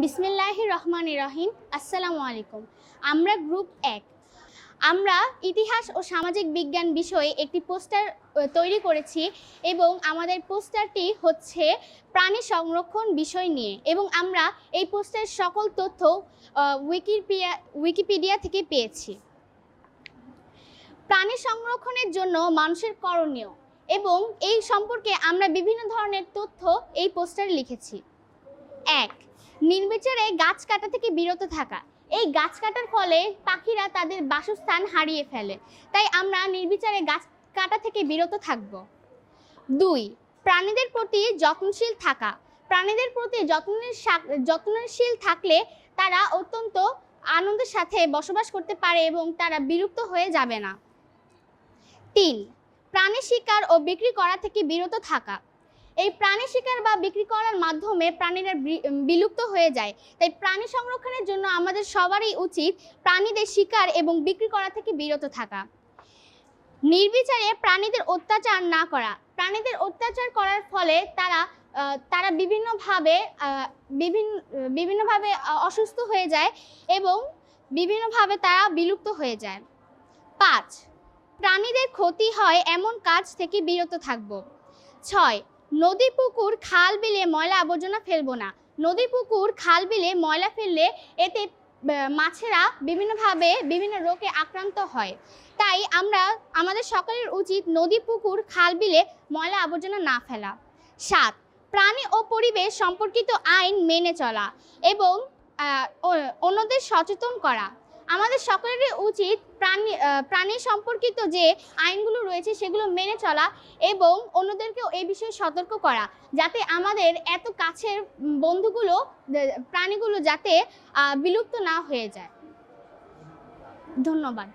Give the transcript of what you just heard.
বিসমিল্লাহ রহমান রহিম আসসালামু আলাইকুম। আমরা গ্রুপ এক। আমরা ইতিহাস ও সামাজিক বিজ্ঞান বিষয়ে একটি পোস্টার তৈরি করেছি এবং আমাদের পোস্টারটি হচ্ছে প্রাণী সংরক্ষণ বিষয় নিয়ে এবং আমরা এই পোস্টারের সকল তথ্য আহ, উইকিপিডিয়া উইকিপিডিয়া থেকে পেয়েছি। প্রাণী সংরক্ষণের জন্য মানুষের করণীয় এবং এই সম্পর্কে আমরা বিভিন্ন ধরনের তথ্য এই পোস্টারে লিখেছি। এক নির্বিচারে গাছ কাটা থেকে বিরত থাকা। এই গাছ কাটার ফলে পাখিরা তাদের বাসস্থান হারিয়ে ফেলে। তাই আমরা নির্বিচারে গাছ কাটা থেকে বিরত থাকব। দুই, প্রাণীদের প্রতি যত্নশীল থাকা। প্রাণীদের প্রতি যত্নের যত্নশীল থাকলে তারা অত্যন্ত আনন্দের সাথে বসবাস করতে পারে এবং তারা বিলুপ্ত হয়ে যাবে না। তিন প্রাণী শিকার ও বিক্রি করা থেকে বিরত থাকা। এই প্রাণী শিকার বা বিক্রি করার মাধ্যমে প্রাণীরা বিলুপ্ত হয়ে যায়। তাই প্রাণী সংরক্ষণের জন্য আমাদের সবারই উচিত প্রাণীদের শিকার এবং বিক্রি করা থেকে বিরত থাকা। নির্বিচারে প্রাণীদের অত্যাচার না করা। প্রাণীদের অত্যাচার করার ফলে তারা তারা বিভিন্নভাবে বিভিন্ন বিভিন্নভাবে অসুস্থ হয়ে যায় এবং বিভিন্নভাবে তারা বিলুপ্ত হয়ে যায়। পাঁচ, প্রাণীদের ক্ষতি হয় এমন কাজ থেকে বিরত থাকব। ছয় নদী, পুকুর, খাল বিলে ময়লা আবর্জনা ফেলব না। নদী, পুকুর, খাল বিলে ময়লা ফেললে এতে মাছেরা বিভিন্নভাবে বিভিন্ন রোগে আক্রান্ত হয়। তাই আমরা, আমাদের সকলের উচিত নদী, পুকুর, খাল বিলে ময়লা আবর্জনা না ফেলা। সাত, প্রাণী ও পরিবেশ সম্পর্কিত আইন মেনে চলা এবং অন্যদের সচেতন করা। আমাদের সকলেরই উচিত প্রাণী প্রাণী সম্পর্কিত যে আইনগুলো রয়েছে সেগুলো মেনে চলা এবং অন্যদেরকেও এই বিষয়ে সতর্ক করা, যাতে আমাদের এত কাছের বন্ধুগুলো প্রাণীগুলো যাতে বিলুপ্ত না হয়ে যায়। ধন্যবাদ।